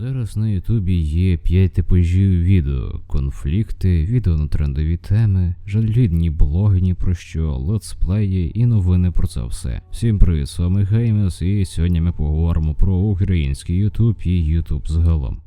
Зараз на Ютубі є 5 типажів відео: конфлікти, відео на трендові теми, жалюгідні блогині про що, летсплеї і новини про це все. Всім привіт, з вами Геймес, і сьогодні ми поговоримо про український Ютуб і Ютуб загалом.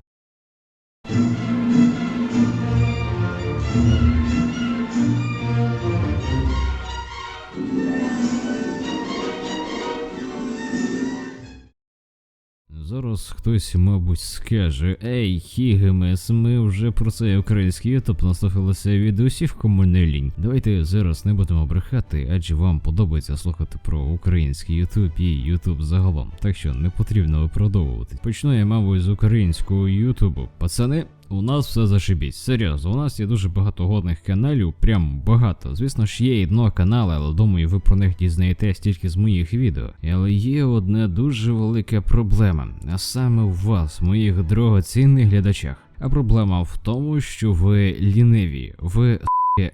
Зараз хтось, мабуть, скаже: Ей, Хігемес, ми вже про цей український ютуб наслухалися від усіх кому не лінь. Давайте зараз не будемо брехати, адже вам подобається слухати про український ютуб і ютуб загалом. Так що не потрібно виправдовувати. Почну я, мабуть, з українського ютубу. Пацани, у нас все зашибіть. Серйозно, у нас є дуже багато годних каналів, прям багато. Звісно ж, є і дно канали, але думаю, ви про них дізнаєтесь тільки з моїх відео. Але є одна дуже велика проблема, а саме у вас, моїх дорогоцінних глядачах. А проблема в тому, що ви ліниві, ви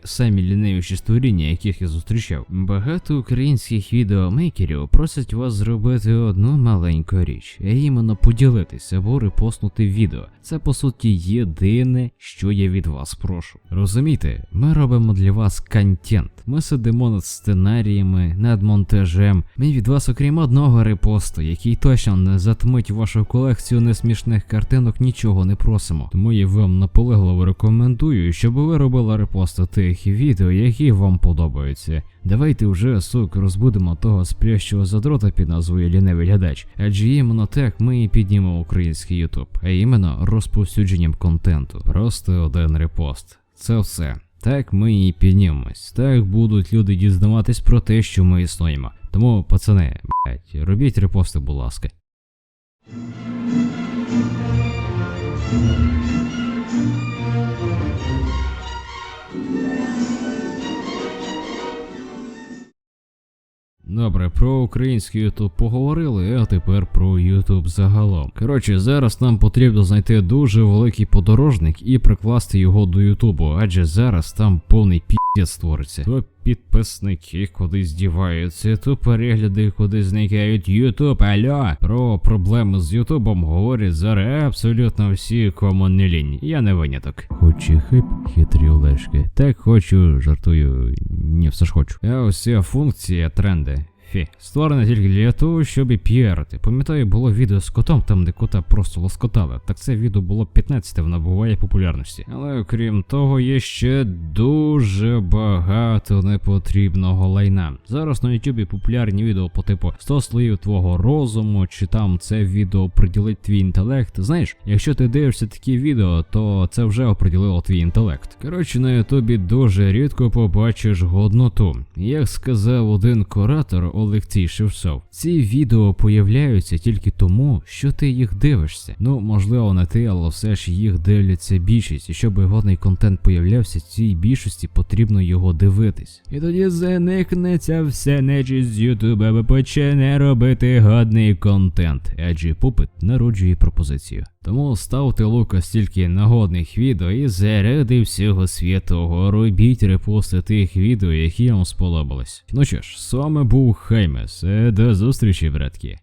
самі лінивіші створіння, яких я зустрічав. Багато українських відеомейкерів просять вас зробити одну маленьку річ, а іменно поділитися або репостнути відео. Це по суті єдине, що я від вас прошу. Розумієте, ми робимо для вас контент. Ми сидимо над сценаріями, над монтажем. Ми від вас, окрім одного репосту, який точно не затмить вашу колекцію несмішних картинок, нічого не просимо. Тому я вам наполегливо рекомендую, щоб ви робили репости тих відео, які вам подобаються. Давайте вже сук розбудемо того спрящого задрота під назвою Ліневий глядач, адже іменно так ми і піднімемо український Ютуб, а іменно розповсюдженням контенту. Просто один репост. Це все. Так ми і піднімемось. Так будуть люди дізнаватись про те, що ми існуємо. Тому, пацани, блять, робіть репости, будь ласка. Добре, про український Ютуб поговорили, а тепер про Ютуб загалом. Коротше, зараз нам потрібно знайти дуже великий подорожник і прикласти його до Ютубу, адже зараз там повний піздець створиться. То підписники кудись діваються, то перегляди кудись зникають. Ютуб, алло! Про проблеми з Ютубом говорять зараз абсолютно всі, кому не лінь. Я не виняток. Хоче хип, хитрі олешки. Так хочу, жартую. Ні, все ж хочу. А ось функція тренди. Фі, створена тільки для того, щоб піарити. Пам'ятаю, було відео з котом, там де кота просто лоскотали. Так це відео було 15 в набуває популярності. Але окрім того, є ще дуже багато непотрібного лайна. Зараз на Ютубі популярні відео по типу 100 слоїв твого розуму, чи там це відео приділить твій інтелект. Знаєш, якщо ти дивишся такі відео, то це вже оприділило твій інтелект. Коротше, на Ютубі дуже рідко побачиш годноту. Як сказав один куратор Олексій Шевцов, ці відео появляються тільки тому, що ти їх дивишся. Ну, можливо, не ти, але все ж їх дивляться більшість. І щоб годний контент появлявся, цій більшості потрібно його дивитись. І тоді заникнеться все нечість з Ютуба, бо почне робити годний контент, адже попит народжує пропозицію. Тому ставте лука стільки нагодних відео і заради всього святого робіть репости тих відео, які вам сподобались. Ну що ж, з вами був Хаймес. Е, До зустрічі, братки.